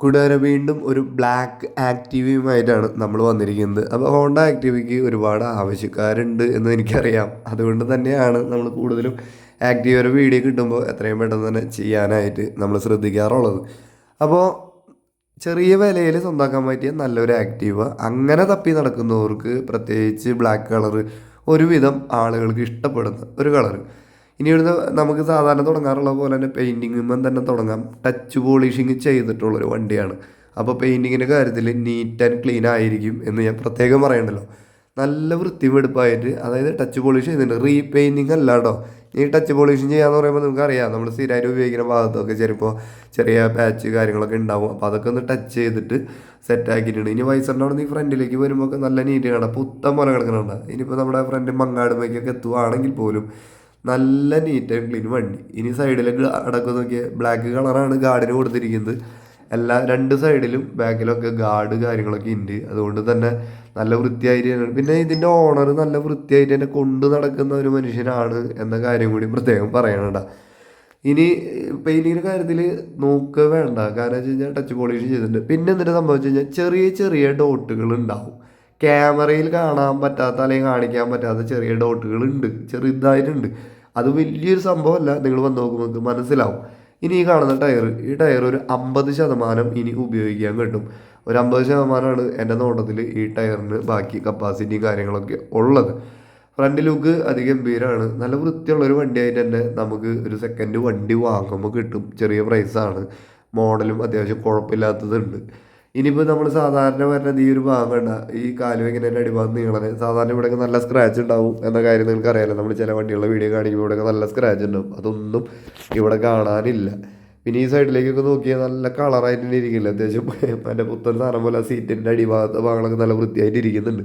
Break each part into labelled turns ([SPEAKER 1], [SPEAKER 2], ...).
[SPEAKER 1] കൂടാതെ വീണ്ടും ഒരു ബ്ലാക്ക് ആക്റ്റീവയുമായിട്ടാണ് നമ്മൾ വന്നിരിക്കുന്നത്. അപ്പോൾ ഹോണ്ട ആക്റ്റീവയ്ക്ക് ഒരുപാട് ആവശ്യക്കാരുണ്ട് എന്ന് എനിക്കറിയാം. അതുകൊണ്ട് തന്നെയാണ് നമ്മൾ കൂടുതലും ആക്റ്റീവയുടെ വീഡിയോ കിട്ടുമ്പോൾ എത്രയും പെട്ടെന്ന് തന്നെ ചെയ്യാനായിട്ട് നമ്മൾ ശ്രദ്ധിക്കാറുള്ളത്. അപ്പോൾ ചെറിയ വിലയിൽ സ്വന്തമാക്കാൻ പറ്റിയ നല്ലൊരു ആക്റ്റീവ അങ്ങനെ തപ്പി നടക്കുന്നവർക്ക് പ്രത്യേകിച്ച് ബ്ലാക്ക് കളർ ഒരുവിധം ആളുകൾക്ക് ഇഷ്ടപ്പെടുന്ന ഒരു കളറ് ഇനി ഇവിടുന്ന് നമുക്ക് സാധാരണ തുടങ്ങാറുള്ള പോലെ തന്നെ പെയിന്റിങ്ങുമ്പം തന്നെ തുടങ്ങാം. ടച്ച് പോളിഷിങ് ചെയ്തിട്ടുള്ളൊരു വണ്ടിയാണ്. അപ്പോൾ പെയിന്റിങ്ങിന്റെ കാര്യത്തിൽ നീറ്റ് ആൻഡ് ക്ലീൻ ആയിരിക്കും എന്ന് ഞാൻ പ്രത്യേകം പറയണ്ടല്ലോ. നല്ല വൃത്തിവെടുപ്പായിട്ട് അതായത് ടച്ച് പോളിഷ് ചെയ്തിട്ടുണ്ട്. റീപെയിന്റിങ് അല്ല കേട്ടോ ഈ ടച്ച് പോളിഷിങ് ചെയ്യാന്ന് പറയുമ്പോൾ നമുക്കറിയാം. നമ്മൾ സ്ഥിരമായിട്ട് ഉപയോഗിക്കുന്ന ഭാഗത്തൊക്കെ ചിലപ്പോൾ ചെറിയ പാച്ച് കാര്യങ്ങളൊക്കെ ഉണ്ടാവും. അപ്പോൾ അതൊക്കെ ഒന്ന് ടച്ച് ചെയ്തിട്ട് സെറ്റ് ആക്കിയിട്ടുണ്ട്. ഇനി വൈസറിന്റെ അവിടെ നിന്ന് ഫ്രണ്ടിലേക്ക് വരുമ്പോൾ നല്ല നീറ്റ് കാണാം. പുത്തം പോലെ കിടക്കുന്നുണ്ട്. ഇനിയിപ്പോൾ നമ്മുടെ ഫ്രണ്ട് മങ്ങാടുമേക്കൊക്കെ എത്തുവാണെങ്കിൽ പോലും നല്ല നീറ്റ് ആൻഡ് ക്ലീൻ വണ്ടി. ഇനി സൈഡിലേക്ക് അടക്കം നോക്കിയാൽ ബ്ലാക്ക് കളറാണ് ഗാർഡിന് കൊടുത്തിരിക്കുന്നത്. എല്ലാ രണ്ട് സൈഡിലും ബാക്കിലൊക്കെ ഗാർഡ് കാര്യങ്ങളൊക്കെ ഉണ്ട് അതുകൊണ്ട് തന്നെ നല്ല വൃത്തിയായിട്ട് പിന്നെ ഇതിന്റെ ഓണർ നല്ല വൃത്തിയായിട്ട് തന്നെ കൊണ്ട് നടക്കുന്ന ഒരു മനുഷ്യനാണ് എന്ന കാര്യം കൂടി പ്രത്യേകം പറയണണ്ട ഇനി പെയിന്റിങ്ങിന്റെ കാര്യത്തിൽ നോക്കുക വേണ്ട. കാരണം വെച്ച് കഴിഞ്ഞാൽ ടച്ച് പോളിഷ് ചെയ്തിട്ടുണ്ട്. പിന്നെ എന്നിട്ട് സംഭവിച്ചു കഴിഞ്ഞാൽ ചെറിയ ചെറിയ ഡോട്ടുകൾ ഉണ്ടാവും ക്യാമറയിൽ കാണാൻ പറ്റാത്ത അല്ലെങ്കിൽ കാണിക്കാൻ പറ്റാത്ത ചെറിയ ഡോട്ടുകൾ ഉണ്ട് ചെറുതായിട്ടുണ്ട്. അത് വലിയൊരു സംഭവമല്ല. നിങ്ങൾ വന്ന് നോക്കുമ്പോൾ മനസ്സിലാവും. ഇനി ഈ കാണുന്ന ടയർ ഈ ടയർ ഒരു അമ്പത് ശതമാനം ഇനി ഉപയോഗിക്കാൻ കിട്ടും. ഒരു അമ്പത് ശതമാനമാണ് എന്റെ നോട്ടത്തിൽ ഈ ടയറിന് ബാക്കി കപ്പാസിറ്റിയും കാര്യങ്ങളൊക്കെ ഉള്ളത്. ഫ്രണ്ട് ലുക്ക് അതിഗംഭീരമാണ് നല്ല വൃത്തിയുള്ളൊരു വണ്ടിയായിട്ട് തന്നെ നമുക്ക് ഒരു സെക്കൻഡ് വണ്ടി വാങ്ങുമ്പോൾ കിട്ടും. ചെറിയ പ്രൈസാണ് മോഡലും അത്യാവശ്യം കുഴപ്പമില്ലാത്തതുണ്ട്. ഇനിയിപ്പോൾ നമ്മൾ സാധാരണ വരുന്നത് ഈ ഒരു ഭാഗം വേണ്ട ഈ കാൽ ഇങ്ങനെ അടിഭാഗം നീളനെ സാധാരണ ഇവിടെയൊക്കെ നല്ല സ്ക്രാച്ച് ഉണ്ടാവും എന്ന കാര്യം നിങ്ങൾക്ക് അറിയാലോ നമ്മൾ ചില വണ്ടികളുടെ വീഡിയോ കാണിക്കുമ്പോൾ ഇവിടെയൊക്കെ നല്ല സ്ക്രാച്ച് ഉണ്ടാവും. അതൊന്നും ഇവിടെ കാണാനില്ല. പിന്നെ ഈ സൈഡിലേക്കൊക്കെ നോക്കിയാൽ നല്ല കളറായിട്ട് തന്നെ ഇരിക്കില്ല അത്യാവശ്യം എന്റെ പുത്തൻ സാധനം പോലെ സീറ്റിന്റെ അടിഭാഗത്തെ ഭാഗങ്ങളൊക്കെ നല്ല വൃത്തിയായിട്ട് ഇരിക്കുന്നുണ്ട്.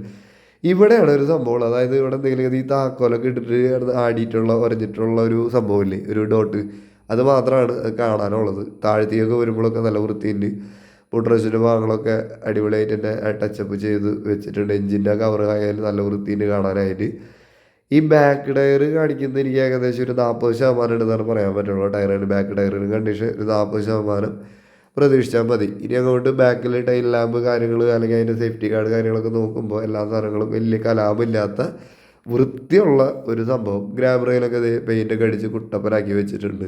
[SPEAKER 1] ഇവിടെയാണ് ഒരു സംഭവം അതായത് ഇവിടെ എന്തെങ്കിലും ഈ താക്കോലൊക്കെ ഇട്ടിട്ട് ആടിയിട്ടുള്ള ഉരഞ്ഞിട്ടുള്ള ഒരു സംഭവമില്ലേ? ഒരു ഡോട്ട് അത് മാത്രമാണ് കാണാനുള്ളത്. താഴ്ത്തിയൊക്കെ വരുമ്പോഴൊക്കെ നല്ല വൃത്തിയുണ്ട്. പുട്രസിന്റെ ഭാഗങ്ങളൊക്കെ അടിപൊളിയായിട്ട് തന്നെ ടച്ചപ്പ് ചെയ്ത് വെച്ചിട്ടുണ്ട്. എഞ്ചിന്റെ കവർ ആയാലും നല്ല വൃത്തിയിൽ കാണാനായിട്ട്. ഈ ബാക്ക് ടയർ കാണിക്കുന്നത് എനിക്ക് ഏകദേശം ഒരു നാൽപ്പത് ശതമാനം ഉണ്ടെന്നാണ് പറയാൻ പറ്റുള്ളൂ. ടയറിന് ബാക്ക് ടയറിന് കണ്ടീഷൻ ഒരു നാൽപ്പത് ശതമാനം പ്രതീക്ഷിച്ചാൽ മതി. ഇനി അങ്ങോട്ട് ബാക്കിൽ ടൈൽ ലാമ്പ് കാര്യങ്ങൾ അല്ലെങ്കിൽ അതിന്റെ സേഫ്റ്റി കാർഡ് കാര്യങ്ങളൊക്കെ നോക്കുമ്പോൾ എല്ലാ സാധനങ്ങളും വലിയ കലാപമില്ലാത്ത വൃത്തിയുള്ള ഒരു സംഭവം. ഗ്രാമറയിലൊക്കെ പെയിന്റൊക്കെ അടിച്ച് കുട്ടപ്പനാക്കി വെച്ചിട്ടുണ്ട്.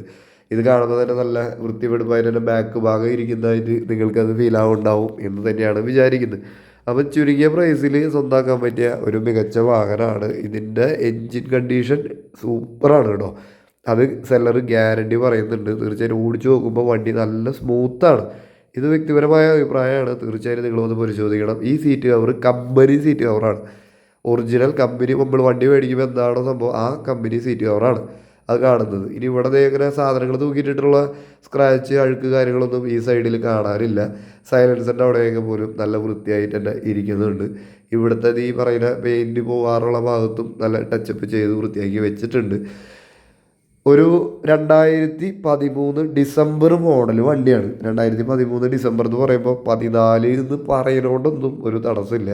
[SPEAKER 1] ഇത് കാണുമ്പോൾ തന്നെ നല്ല വൃത്തിവെടുപ്പായിട്ട് തന്നെ ബാക്ക് ഭാഗം ഇരിക്കുന്നതായിട്ട് നിങ്ങൾക്കത് ഫീൽ ആവുണ്ടാവും എന്ന് തന്നെയാണ് വിചാരിക്കുന്നത്. അപ്പം ചുരുങ്ങിയ പ്രൈസിൽ സ്വന്തമാക്കാൻ പറ്റിയ ഒരു മികച്ച വാഹനമാണ്. ഇതിന്റെ എൻജിൻ കണ്ടീഷൻ സൂപ്പറാണ് കേട്ടോ. അത് സെല്ലർ ഗ്യാരണ്ടി പറയുന്നുണ്ട്. തീർച്ചയായും ഓടിച്ചു നോക്കുമ്പോൾ വണ്ടി നല്ല സ്മൂത്താണ് ഇത് വ്യക്തിപരമായ അഭിപ്രായമാണ്. തീർച്ചയായും നിങ്ങളൊന്ന് പരിശോധിക്കണം. ഈ സീറ്റ് കവർ കമ്പനി സീറ്റ് കവറാണ് ഒറിജിനൽ കമ്പനി നമ്മൾ വണ്ടി മേടിക്കുമ്പോൾ എന്താണോ സംഭവം? ആ കമ്പനി സീറ്റ് കവറാണ് അത് കാണുന്നത്. ഇനി ഇവിടെ ഇങ്ങനെ സാധനങ്ങൾ തൂക്കിയിട്ടിട്ടുള്ള സ്ക്രാച്ച് അഴുക്ക് കാര്യങ്ങളൊന്നും ഈ സൈഡിൽ കാണാനില്ല. സൈലൻസറിന്റെ അവിടെയൊക്കെ പോലും നല്ല വൃത്തിയായിട്ട് തന്നെ ഇരിക്കുന്നുണ്ട്. ഇവിടുത്തെ ഈ പറയുന്ന പെയിന്റ് പോകാറുള്ള ഭാഗത്തും നല്ല ടച്ചപ്പ് ചെയ്ത് വൃത്തിയാക്കി വെച്ചിട്ടുണ്ട്. ഒരു രണ്ടായിരത്തി പതിമൂന്ന് ഡിസംബർ മോഡൽ വണ്ടിയാണ്. രണ്ടായിരത്തി പതിമൂന്ന് ഡിസംബർ എന്ന് പറയുമ്പോൾ പതിനാല് എന്ന് പറയുന്നതുകൊണ്ടൊന്നും ഒരു തടസ്സമില്ല.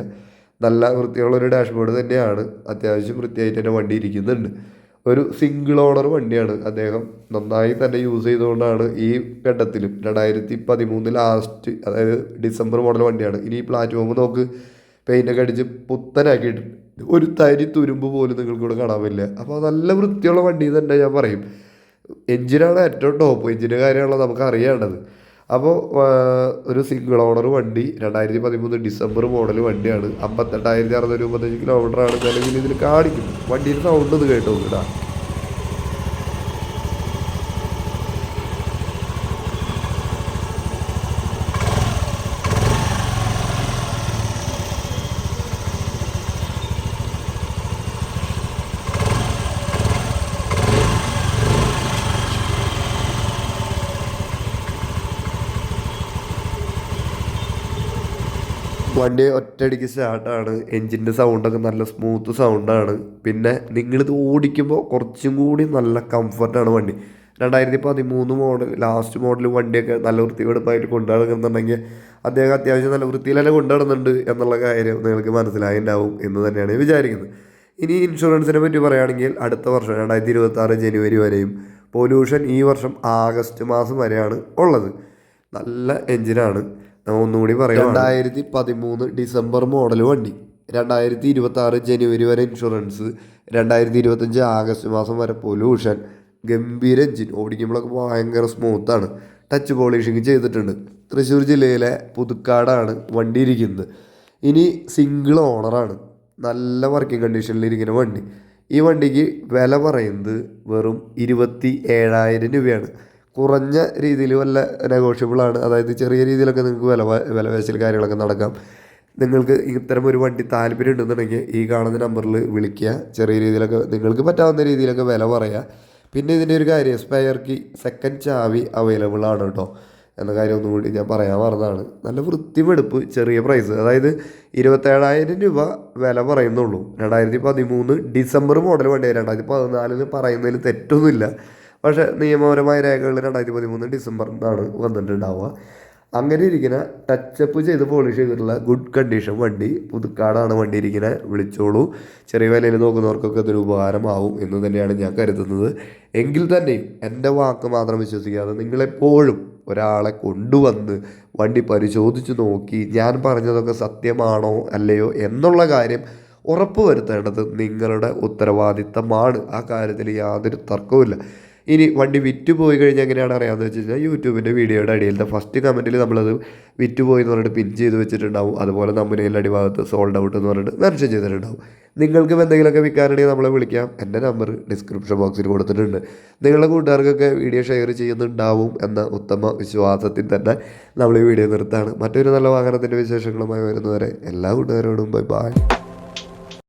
[SPEAKER 1] നല്ല വൃത്തിയുള്ളൊരു ഡാഷ്ബോർഡ് തന്നെയാണ്. അത്യാവശ്യം വൃത്തിയായിട്ട് തന്നെ വണ്ടി ഇരിക്കുന്നുണ്ട്. ഒരു സിംഗിൾ ഓണർ വണ്ടിയാണ്. അദ്ദേഹം നന്നായി തന്നെ യൂസ് ചെയ്തുകൊണ്ടാണ് ഈ ഘട്ടത്തിലും രണ്ടായിരത്തി പതിമൂന്ന് ലാസ്റ്റ് അതായത് ഡിസംബർ മോഡൽ വണ്ടിയാണ്. ഇനി ഈ പ്ലാറ്റ്ഫോം നോക്ക്. പെയിന്റൊക്കെ അടിച്ച് പുത്തനാക്കിയിട്ട് ഒരു തരി തുരുമ്പ് പോലും നിങ്ങൾക്ക് ഇവിടെ കാണാൻ പറ്റില്ല. അപ്പോൾ നല്ല വൃത്തിയുള്ള വണ്ടി തന്നെ ഞാൻ പറയും. എഞ്ചിനാണ് ഏറ്റവും ടോപ്പ് എഞ്ചിന്റെ കാര്യമാണല്ലോ നമുക്ക് അറിയേണ്ടത്. അപ്പോൾ ഒരു സിംഗിൾ ഓണർ വണ്ടി രണ്ടായിരത്തി പതിമൂന്ന് ഡിസംബർ മോഡൽ വണ്ടിയാണ്. അമ്പത്തെട്ടായിരത്തി അറുന്നൂറ്റി മുപ്പത്തഞ്ച് കിലോമീറ്ററാണ് നിലവിൽ ഇതിൽ കാണിക്കുന്നത് വണ്ടിയുടെ സൗണ്ട് ഇത് കേട്ടോ ഇടാ വണ്ടി ഒറ്റയടിക്ക് സ്റ്റാർട്ടാണ് എൻജിന്റെ സൗണ്ടൊക്കെ നല്ല സ്മൂത്ത് സൗണ്ടാണ് പിന്നെ നിങ്ങളിത് ഓടിക്കുമ്പോൾ കുറച്ചും കൂടി നല്ല കംഫർട്ടാണ് വണ്ടി. രണ്ടായിരത്തി പതിമൂന്ന് മോഡൽ ലാസ്റ്റ് മോഡൽ വണ്ടിയൊക്കെ നല്ല വൃത്തിവെടുപ്പായിട്ട് കൊണ്ടു നടക്കുന്നുണ്ടെങ്കിൽ അദ്ദേഹം അത്യാവശ്യം നല്ല വൃത്തിയിൽ തന്നെ കൊണ്ടു നടന്നുണ്ട് എന്നുള്ള കാര്യം നിങ്ങൾക്ക് മനസ്സിലായിട്ടുണ്ടാവും എന്ന് തന്നെയാണ് വിചാരിക്കുന്നത്. ഇനി ഇൻഷുറൻസിനെ പറ്റി പറയുകയാണെങ്കിൽ അടുത്ത വർഷം രണ്ടായിരത്തി ഇരുപത്തി ജനുവരി വരെയും പൊല്യൂഷൻ ഈ വർഷം ആഗസ്റ്റ് മാസം വരെയാണ് ഉള്ളത്. നല്ല ഞാൻ ഒന്നുകൂടി പറയാം രണ്ടായിരത്തി പതിമൂന്ന് ഡിസംബർ മോഡൽ വണ്ടി. രണ്ടായിരത്തി ഇരുപത്തി ആറ് ജനുവരി വരെ ഇൻഷുറൻസ്. രണ്ടായിരത്തി ഇരുപത്തഞ്ച് ആഗസ്റ്റ് മാസം വരെ പൊല്യൂഷൻ. ഗംഭീര എഞ്ചിൻ. ഓടിക്കുമ്പോഴൊക്കെ ഭയങ്കര സ്മൂത്താണ് ടച്ച് പോളിഷിങ് ചെയ്തിട്ടുണ്ട്. തൃശ്ശൂർ ജില്ലയിലെ പുതുക്കാടാണ് വണ്ടി ഇരിക്കുന്നത്. ഇനി സിംഗിൾ ഓണറാണ് നല്ല വർക്കിംഗ് കണ്ടീഷനിൽ ഇരിക്കുന്ന വണ്ടി. ഈ വണ്ടിക്ക് വില പറയുന്നത് വെറും ഇരുപത്തി ഏഴായിരം രൂപയാണ്. കുറഞ്ഞ രീതിയിൽ വല്ല നെഗോഷ്യബിളാണ് അതായത് ചെറിയ രീതിയിലൊക്കെ നിങ്ങൾക്ക് വില വില പേശൽ കാര്യങ്ങളൊക്കെ നടക്കാം. നിങ്ങൾക്ക് ഇത്തരം ഒരു വണ്ടി താല്പര്യം ഉണ്ടെന്നുണ്ടെങ്കിൽ ഈ കാണുന്ന നമ്പറിൽ വിളിക്കുക. ചെറിയ രീതിയിലൊക്കെ നിങ്ങൾക്ക് പറ്റാവുന്ന രീതിയിലൊക്കെ വില പറയുക പിന്നെ ഇതിന്റെ ഒരു കാര്യം സ്പെയർ കീ സെക്കൻഡ് ചാവി അവൈലബിൾ ആണ് കേട്ടോ. എന്ന കാര്യം ഒന്നും കൂടി ഞാൻ പറയാൻ മറന്നതാണ് നല്ല വൃത്തിമെടുപ്പ് ചെറിയ പ്രൈസ് അതായത് ഇരുപത്തേഴായിരം രൂപ വില പറയുന്നുള്ളൂ. രണ്ടായിരത്തി പതിമൂന്ന് ഡിസംബർ മോഡൽ വണ്ടിയാണ് രണ്ടായിരത്തി പതിനാലിന് പറയുന്നതിൽ തെറ്റൊന്നുമില്ല. പക്ഷേ നിയമപരമായ രേഖകൾ രണ്ടായിരത്തി പതിമൂന്ന് ഡിസംബറിനാണ് വന്നിട്ടുണ്ടാവുക. അങ്ങനെ ഇരിക്കുന്ന ടച്ചപ്പ് ചെയ്ത് പോളിഷ് ചെയ്തിട്ടുള്ള ഗുഡ് കണ്ടീഷൻ വണ്ടി പുതുക്കാടാണ് വണ്ടി ഇരിക്കുന്നത് വിളിച്ചോളൂ. ചെറിയ വിലയിൽ നോക്കുന്നവർക്കൊക്കെ അതൊരു ഉപകാരമാവും എന്ന് തന്നെയാണ് ഞാൻ കരുതുന്നത്. എങ്കിൽ തന്നെയും എന്റെ വാക്ക് മാത്രം വിശ്വസിക്കാതെ നിങ്ങളെപ്പോഴും ഒരാളെ കൊണ്ടുവന്ന് വണ്ടി പരിശോധിച്ച് നോക്കി ഞാൻ പറഞ്ഞതൊക്കെ സത്യമാണോ അല്ലയോ എന്നുള്ള കാര്യം ഉറപ്പ് വരുത്തേണ്ടത് നിങ്ങളുടെ ഉത്തരവാദിത്തമാണ്. ആ കാര്യത്തിൽ യാതൊരു തർക്കവുമില്ല. ഇനി വണ്ടി വിറ്റ് പോയി കഴിഞ്ഞാൽ എങ്ങനെയാണ് അറിയാമെന്ന് വെച്ച് കഴിഞ്ഞാൽ യൂട്യൂബിന്റെ വീഡിയോയുടെ അടിയിലത്തെ ഫസ്റ്റ് കമന്റിൽ നമ്മളത് വിറ്റ് പോയി എന്ന് പറഞ്ഞിട്ട് പിൻ ചെയ്ത് വെച്ചിട്ടുണ്ടാവും. അതുപോലെ നമ്മുടെ അടിഭാഗത്ത് സോൾഡ് ഔട്ട് എന്ന് പറഞ്ഞിട്ട് മെൻഷൻ ചെയ്തിട്ടുണ്ടാവും. നിങ്ങൾക്കും എന്തെങ്കിലുമൊക്കെ വിൽക്കാനുണ്ടെങ്കിൽ നമ്മളെ വിളിക്കാം. എന്റെ നമ്പർ ഡിസ്ക്രിപ്ഷൻ ബോക്സിൽ കൊടുത്തിട്ടുണ്ട്. നിങ്ങളുടെ കൂട്ടുകാർക്കൊക്കെ വീഡിയോ ഷെയർ ചെയ്യുന്നുണ്ടാവും എന്ന ഉത്തമ വിശ്വാസത്തിൽ തന്നെ നമ്മൾ ഈ വീഡിയോ നിർത്താണ് മറ്റൊരു നല്ല വാഹനത്തിന്റെ വിശേഷങ്ങളുമായി വരുന്നവരെ എല്ലാ കൂട്ടുകാരോടും ബൈ ബൈ